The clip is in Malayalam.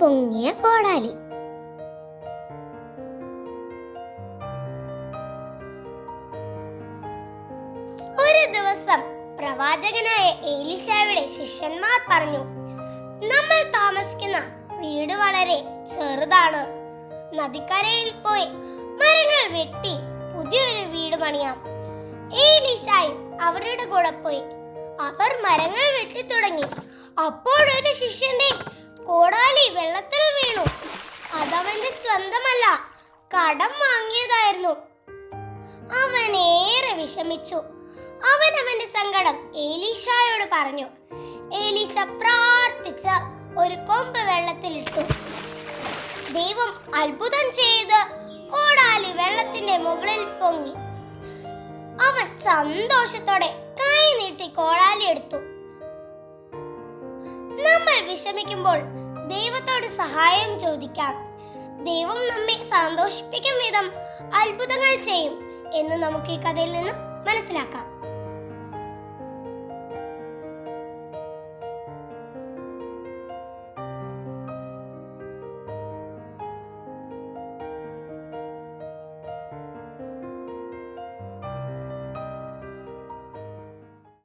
പൊങ്ങിയ കോടാലി. ഒരു ദിവസം പ്രവാചകനായ ഏലിശായുടെ ശിഷ്യന്മാർ പറഞ്ഞു നമ്മൾ താമസിക്കുന്ന വീട് വളരെ ചെറുതാണ്. നദിക്കരയിൽ പോയി മരങ്ങൾ വെട്ടി പുതിയൊരു വീട് പണിയാം. ഏലിശായും അവരുടെ കൂടെ പോയി അവർ മരങ്ങൾ വെട്ടി തുടങ്ങി അപ്പോൾ ഒരു ശിഷ്യന്റെ കോടാലി വെള്ളത്തിൽ വീണു. അതവന്റെ സ്വന്തമല്ല കടം വാങ്ങിയതായിരുന്നു. അവനേറെ വിഷമിച്ചു. അവൻ അവന്റെ സങ്കടം ഏലീഷായോട് പറഞ്ഞു. ഏലീഷ പ്രാർത്ഥിച്ച് ഒരു കൊമ്പ് വെള്ളത്തിലിട്ടു. ദൈവം അത്ഭുതം ചെയ്ത് കോടാലി വെള്ളത്തിന്റെ മുകളിൽ പൊങ്ങി. അവൻ സന്തോഷത്തോടെ കൈ നീട്ടി കോടാലി എടുത്തു. വിഷമിക്കുമ്പോൾ ദൈവത്തോട് സഹായം ചോദിക്കാം. ദൈവം നമ്മെ സന്തോഷിപ്പിക്കും വിധം അത്ഭുതങ്ങൾ ചെയ്യും എന്ന് നമുക്ക് ഈ കഥയിൽ നിന്നും മനസ്സിലാക്കാം.